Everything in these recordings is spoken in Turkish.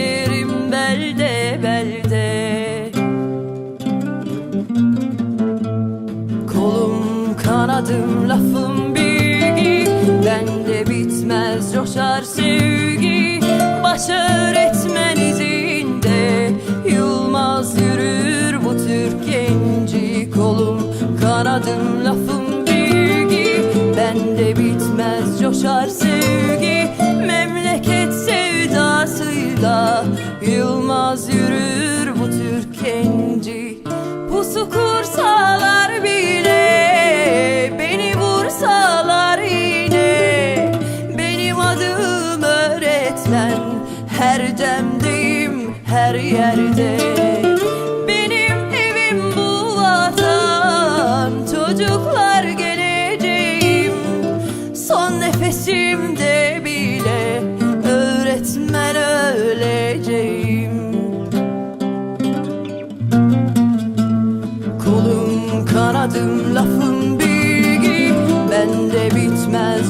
gezerim belde belde. Kolum kanadım lafım bilgi. Bende bitmez coşar sevgi. Baş öğretmen izinde. Yılmaz yürür bu Türk genci Kolum. Kanadım lafım bilgi. Bende bitmez coşar sevgi. Yılmaz yürür bu Türk genci. Pusu kursalar bile Beni vursalar yine. Benim adım öğretmen Her demdeyim her yerde. Benim evim bu vatan Çocuklar geleceğim. Son nefesimde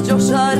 coşar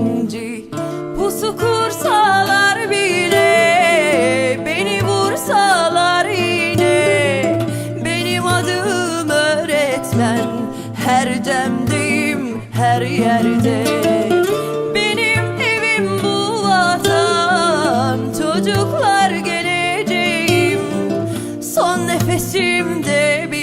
nefesimde bile